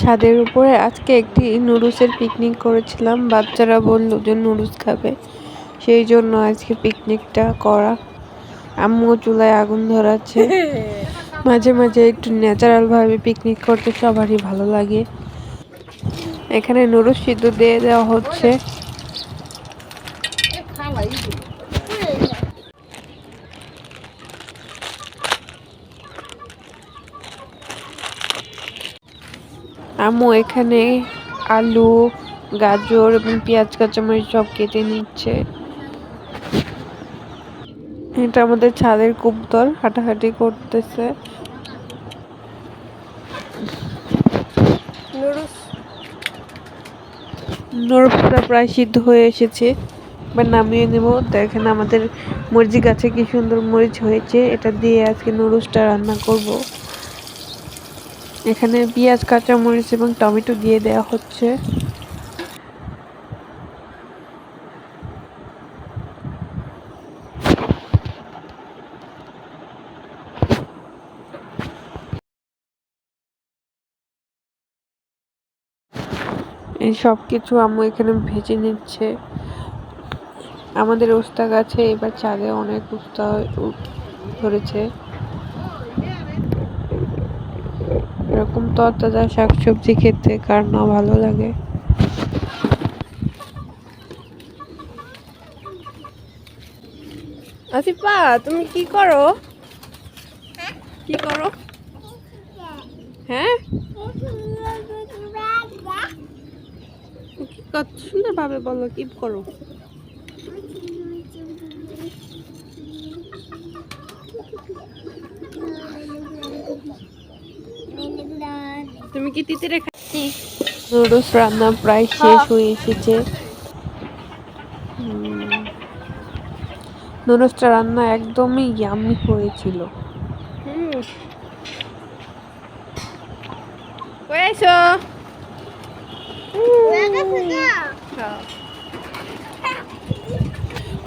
ছাদের উপরে আজকে একটি নুডলসের পিকনিক করেছিলাম। বাচ্চারা বলল যে নুডলস খাবে। সেই জন্য আজকে পিকনিকটা করা। আম্মু চুলায় আগুন ধরাচ্ছে। মাঝে মাঝে একটু ন্যাচারাল ভাবে পিকনিক করতে সবারই ভালো লাগে। এখানে নুডলস সিদ্ধ দিয়ে দেওয়া হচ্ছে। আম্মু এখানে আলু গাজর এবং পেঁয়াজ কাঁচামরিচ সব কেটে নিচ্ছে। এটা আমাদের ছাদের কুবতর হাঁটাহাঁটি করতেছে। নরফটা প্রায় সিদ্ধ হয়ে এসেছে এবার নামিয়ে নেব। দেখেন আমাদের মরিচ গাছে কি সুন্দর মরিচ হয়েছে। এটা দিয়ে আজকে নুডলসটা রান্না করব। এখানে পেঁয়াজ, কাঁচামরিচ এবং টমেটো দিয়ে দেওয়া হচ্ছে। এই সব কিছু আম্মু এখানে ভেজে নিচ্ছে। আমাদের উস্তা গাছে এবার চাঁদে অনেক উস্তা ধরেছে। তরতাজা শাকসবজি খেতে কার না ভালো লাগে? আসিফা তুমি কি করো? কি করো? হ্যাঁ? কত সুন্দর ভাবে বলো কি করো? তুমি কি তিতিরে খাচ্ছি নুডলস রান্না প্রায় শেষ হয়ে এসেছে। নুডলসটা রান্না একদমই ইয়ামি হয়েছিল। কই আইছো?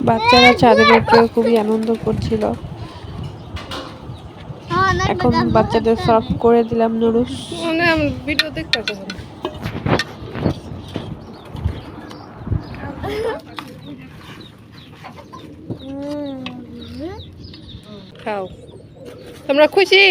বাচ্চারা চাঁদের উপরে খুবই আনন্দ করছিল। এখন বাচ্চাদের সার্ভ করে দিলাম নুডলস। মানে আমি ভিডিও দেখতে পাবো খাও। তোমরা খুশি?